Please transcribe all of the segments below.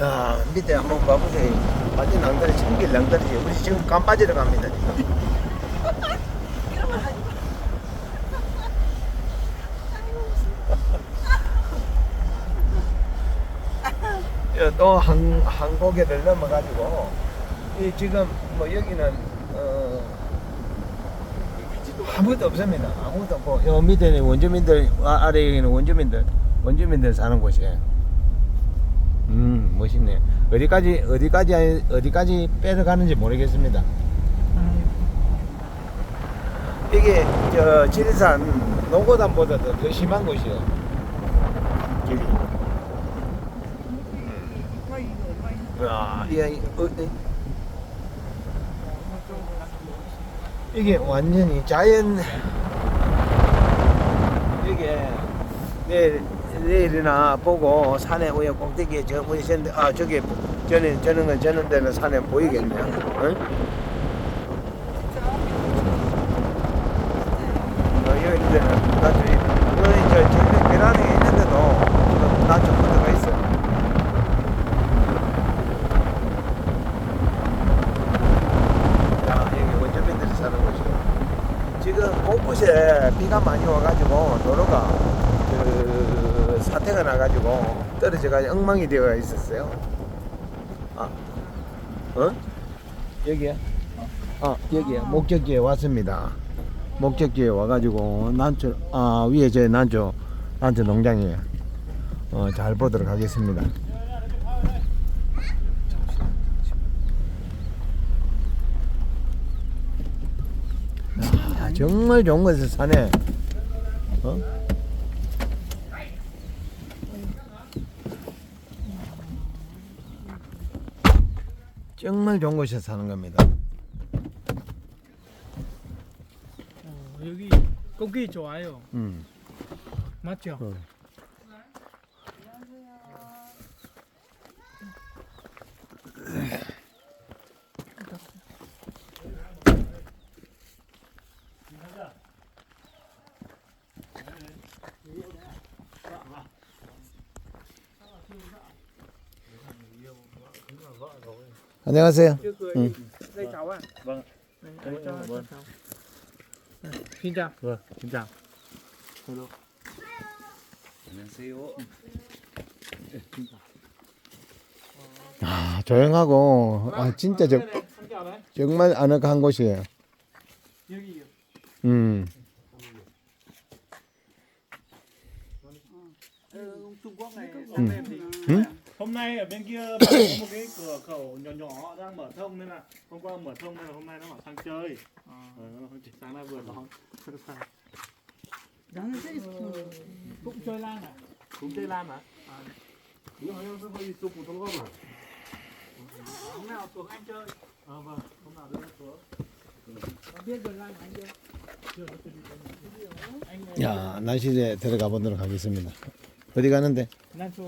야 밑에 한번 봐보세요. 완전 낭다리 천길 낭다리지. 우리 지금 간 빠지러 갑니다. 지금. 또 한 한 고개를 넘어가지고 이 지금 뭐 여기는 어 아무것도 없습니다. 아무것도 없고 요 밑에는 원주민들 아, 아래 여기는 원주민들 원주민들 사는 곳이에요. 음 멋있네. 어디까지 어디까지 어디까지 빼서 가는지 모르겠습니다. 이게 저 지리산 노고단보다도 더 심한 곳이에요. 길이. 야, 이게 어, 이- 이게 완전히 자연 이게 내일 내일이나 보고 산에 위에 꼭대기에 저 보이시는데 아 저기 저는 저는 건 저는 데는 산에 보이겠네요. 응? 어, 여기 있는데는 나중에 저 저기 계란에 있는데도 나좀 붙어가 있어요. 야, 여기 원주민들이 사는 곳이고 지금 곳곳에 비가 많이 와가지고 도로가 그 사태가 나가지고 떨어져가지고 엉망이 되어 있었어요. 아, 어? 여기야? 아, 여기야. 목적지에 왔습니다. 목적지에 와가지고 난초, 아 위에 저 난초, 난초 농장이에요. 어, 잘 보도록 하겠습니다. 아, 정말 좋은 곳을 사네. 어? 정말 좋은 곳에서 사는 겁니다. 어, 여기 공기 좋아요. 음. 맞죠? 어. 안녕하세요. Chưa cười. Ừ. Đây cháu à? Vâng. Đây, đây, cho, cho Vâng. cháu. Đây, Xin chào. Vâng, xin chào. Hello. 안녕하세요. 아, 조용하고 아, 진짜 저. 정말 아늑한 곳이에요. 여기 음. Trung Quốc này thì Ừ. Hôm nay ở bên kia có một cái cửa khẩu nhỏ nhỏ đang mở thông nên là hôm qua mở thông nên là hôm nay nó bảo sang chơi. Ờ, Ờ, sáng nay vừa đón. 나는 세이스폰 cũng chơi lan à? Cũng chơi lan hả? 이거 하얀 거 거기 또 보통 거 봐. Hôm nào xuống anh chơi. 아, 봐. hôm nào đưa xuống. 야, 날씨에 들어가 보도록 하겠습니다. 어디 가는데? chỗ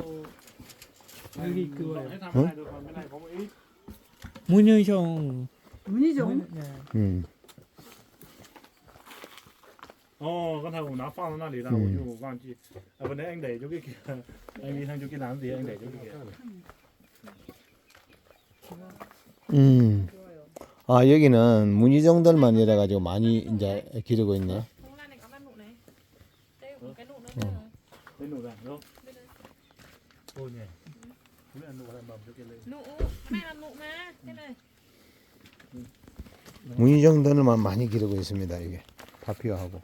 여기 그거예요. 문희정 네. 음. 음. 아, 여기는 문희정들만 이래 가지고 많이 이제 기르고 있네. Không lan này có lan nụ này. Đây có một cái nụ nữa. Mà. Thế này. 문희정들만 많이 기르고 있습니다. 이게 파피오하고.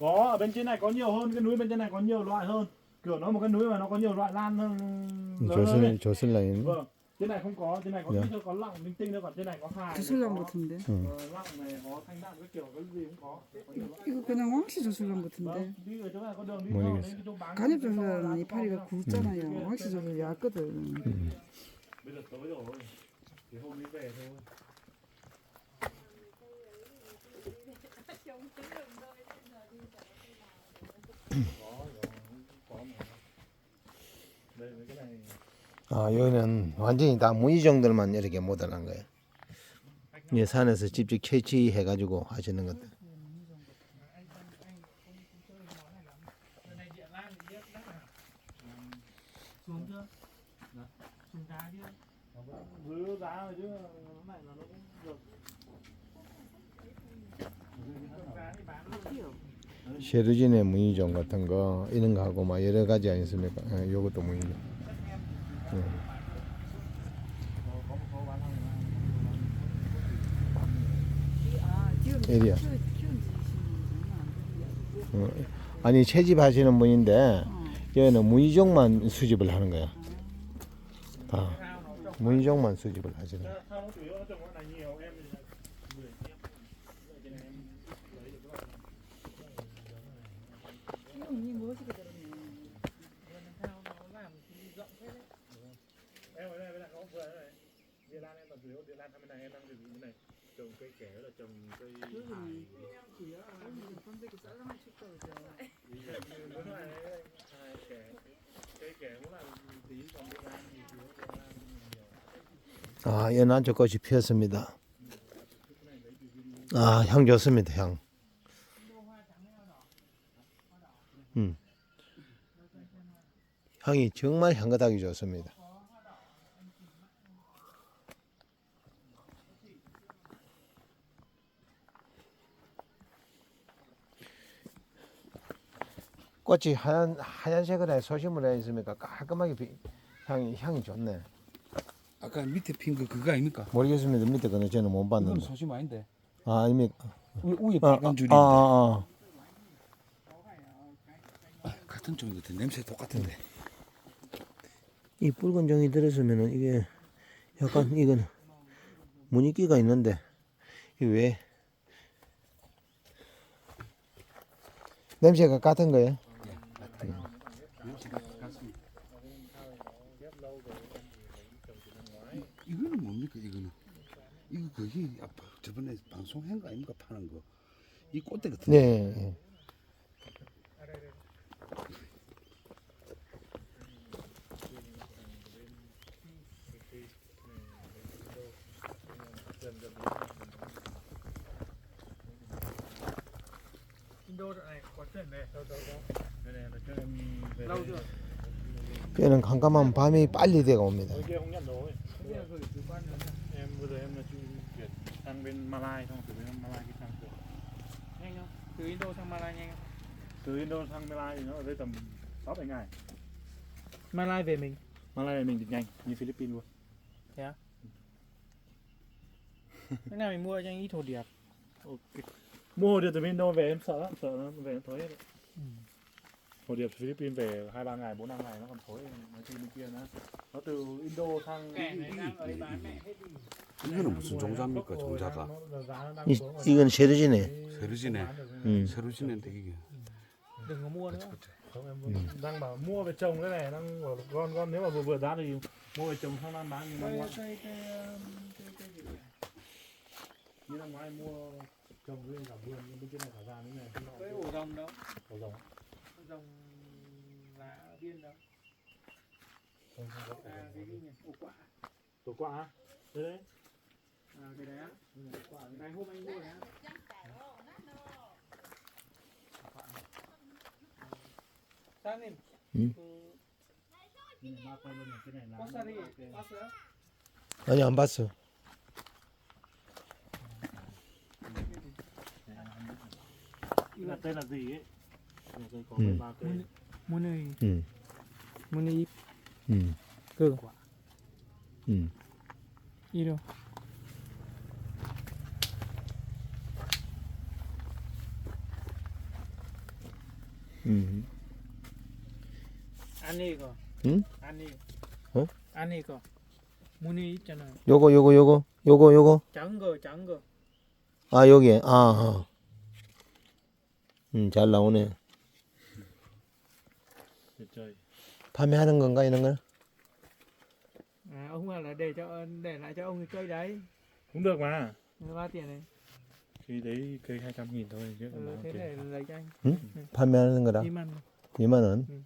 Có ở bên trên này có nhiều hơn, cái núi bên trên này có nhiều loại hơn. Kiểu nó một cái núi mà nó có nhiều loại lan hơn. lớn hơn ấy. 조슬 조슬라인. Vâng. Trên này không có, trên này có Dạ. thôi, có lọng linh tinh thôi, còn trên này có hài. 조슬람 có, 같은데 음. ờ, lọng này có thanh đạm cái kiểu cái gì cũng có. Có nhiều loại. 이거 그냥 왕씨 조슬람 같은데 Vâng, đi ở chỗ này có đường đi đi vào cái- đến cái chỗ bán. 간엽 cái chỗ 조슬람 lá 이파리가? 굵잖아요 왕씨 조슬 얇거든 Bây giờ tối rồi. Thì hôm đi về thôi. Đây mấy cái này 아, 여기는 완전히 다 문희정들만 이렇게 모델한 거예요. 이 산에서 직접 캐치해 가지고 하시는 것들. 쉐르진의 무늬종 같은 거 이런 거 하고 막 여러 가지 아니습니까? 예, 요것도 무늬종. 아 지금 에리야. 어, 아니 채집 하시는 분인데 어. 여기는 무늬종만 수집을 하는 거야. 다 무늬종만 수집을 하시는 거야 này nhiều em thì là mười em Vậy cho nên em lấy được cái loại này. 키운이 멋지게 들었네. sao nó làm thì rộng thế đấy em ở đây với lại có vừa đây này địa lan em toàn chủ yếu địa lan thăm bên này em đang dùng cái kẻ là kẻ kẻ cũng tí còn thì chủ yếu địa lan nhiều 아, 연안초 꽃이 피었습니다. 아, 향 좋습니다, 향. 음. 향이 정말 향긋하게 좋습니다. 꽃이 하얀 하얀색으로 해 소심으로 해 있으니까 깔끔하게 비- 향이 향이 좋네. 아까 밑에 핀 거 그거 아닙니까? 모르겠습니다. 밑에 거는 저는 못 봤는데. 소심 아닌데. 아, 아닙니까? 위, 위에 아, 빨간 줄이 아, 아, 아. 같은 것 같아. 냄새 똑같은데. 이 붉은 종이 들었으면은 이게 약간 이건 무늬끼가 있는데 이게 왜 냄새가 같은 거예요? 냄새가 같습니다. 이거는 뭡니까 이거는? 이거 거기 아까 저번에 방송한 거 아닙니까 파는 거? 이 꽃대 같은 네. 네. Indo đoạn này có chuyện này đâu đâu đâu Đây này là cho em về lâu đây. chưa 뼈는 깜깜한 밤이 빨리 되어 옵니다. Ở kia không nhận rồi bây giờ gửi từ quan đến em bây giờ em là chuyển chuyển sang bên Malai xong từ bên Malai cái sang từ nhanh không từ Indo sang Malai nhanh không từ Indo sang Malai thì nó ở đây tầm 6 7 ngày Malai về mình Malai này mình thì nhanh như Philippines luôn cái nào mình mua cho anh ít hồ điệp ok mua hồ điệp từ bên Indo về em sợ lắm sợ nó về nó thối hết đấy. Ừ. hồ điệp Philippines về hai ba ngày bốn năm ngày nó còn thối nó đi bên kia nữa nó từ Indo sang kẻ này đang ở đây bán mẹ hết đi 이거는 무슨 종자입니까 종자가? 이, 이건 쉐르지네. 세르지네. 음. 세르지네인데 이게. đừng có mua nữa không em đang bảo mua về trồng cái này đang bảo con con nếu mà vừa vừa giá thì mua về trồng sang năm bán như năm cây ngoái cây cây um, cây cây gì nhỉ? như năm ngoái mua trồng lên cả vườn nhưng bên trên này cả ra như này cái nọ cây ổ rồng đâu có rồng rồng Lá viên đâu không không có à cái gì nhỉ ổ quả tổ quả á? đấy đấy à cái đấy á cái hôm anh mua đấy á Sang đi. Ừ. ba cây luôn này cái này là Có sao đi? Có sữa? 아니 안 봤어. Cái là tên là gì ấy Này, cây có Ừ. mấy ba cây Này, 음. muốn này 음. 그 음. 이로. 음. 안에 이거. 응? 안에. 어? 안에 이거. 문이 있잖아. 요거 요거 요거 요거 요거 작은 거, 작은 거. 아 여기 아, 아. 음, 잘 나오네. Trời 판매하는 건가 이런 거? À, ông bảo là để cho để lại cho ông cái cây đấy. Cũng được mà Người ba tiền này. Thì đấy cây 200 nghìn thôi chứ còn Ừ, thế để lấy cho anh. 판매하는 거라. Im ăn. 2만 원. 응.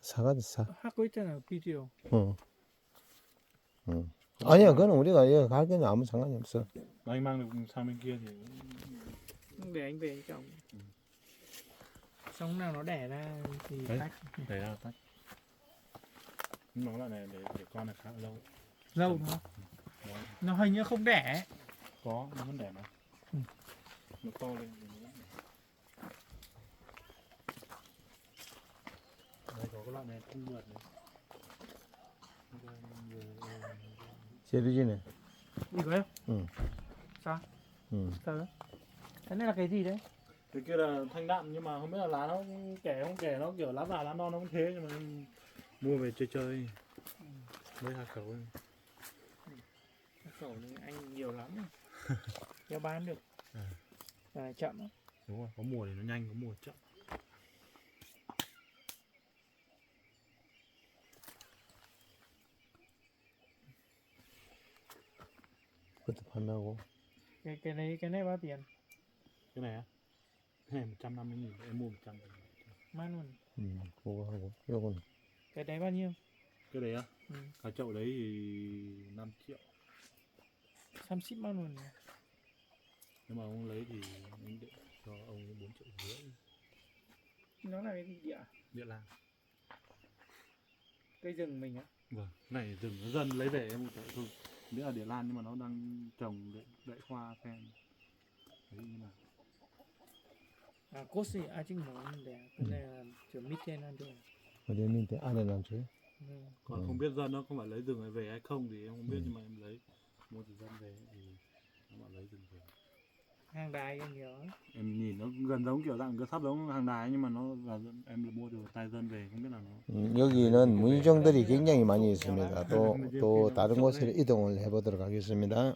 사가도 사. 하고 있잖아, 비디오. 어. 어. 아니야, 그건 우리가 여기 가격은 아무 상관이 없어. Được sang bên kia thì Để anh về cho ông. trong nào nó đẻ ra thì Đấy. tách Đẻ ra tách nhưng mà loại này để để con này khá là lâu lâu đúng không Đó. nó hình như không đẻ có nó vẫn đẻ mà Ừ. nó to lên thì nó đây có cái loại này không mượt này Serijine. gì cơ Ừ. sao Ừ. Sao Tớ. cái này là cái gì đấy cái kia là thanh đạm nhưng mà không biết là lá nó kẻ không kẻ nó kiểu lá già lá non nó cũng thế nhưng mà mua về chơi chơi mới hạ khẩu hạ khẩu thì anh nhiều lắm cho bán được à. à chậm lắm đúng rồi có mùa thì nó nhanh có mùa chậm Cái, cái này cái này bao tiền? Cái này á? À? He, một trăm năm mươi nghìn, em mua một trăm. Man luôn. Ừ, cô không có. Cái đấy bao nhiêu? Cái đấy á? Ừ. Cả chậu đấy thì 5 triệu. Xăm ship man luôn. Nhưng mà ông lấy thì anh để cho ông bốn triệu rưỡi. Nó là cái gì địa? Địa làng. Cây rừng mình á? Vâng, này rừng dân lấy về em một chậu thôi. Biết là địa lan nhưng mà nó đang trồng đậy, đậy hoa sen. Đấy như nào. Cốt gì 아직 모르는데 cái này là kiểu 밑에 난 돼. 어디 밑에 안에 놔줘요? ừ. còn Ừ. không biết dân nó không phải lấy rừng này về hay không thì em không biết Ừ. nhưng mà em lấy mua từ dân về thì nó bảo lấy rừng về hàng đài cái nhiều á. em nhìn nó gần giống kiểu dạng cái sắp giống hàng đài nhưng mà nó là dân, em mua từ tay dân về không biết là nó 음, 여기는 문희종들이 굉장히 많이 있습니다. 또, 또 다른 곳으로 이동을 해보도록 하겠습니다.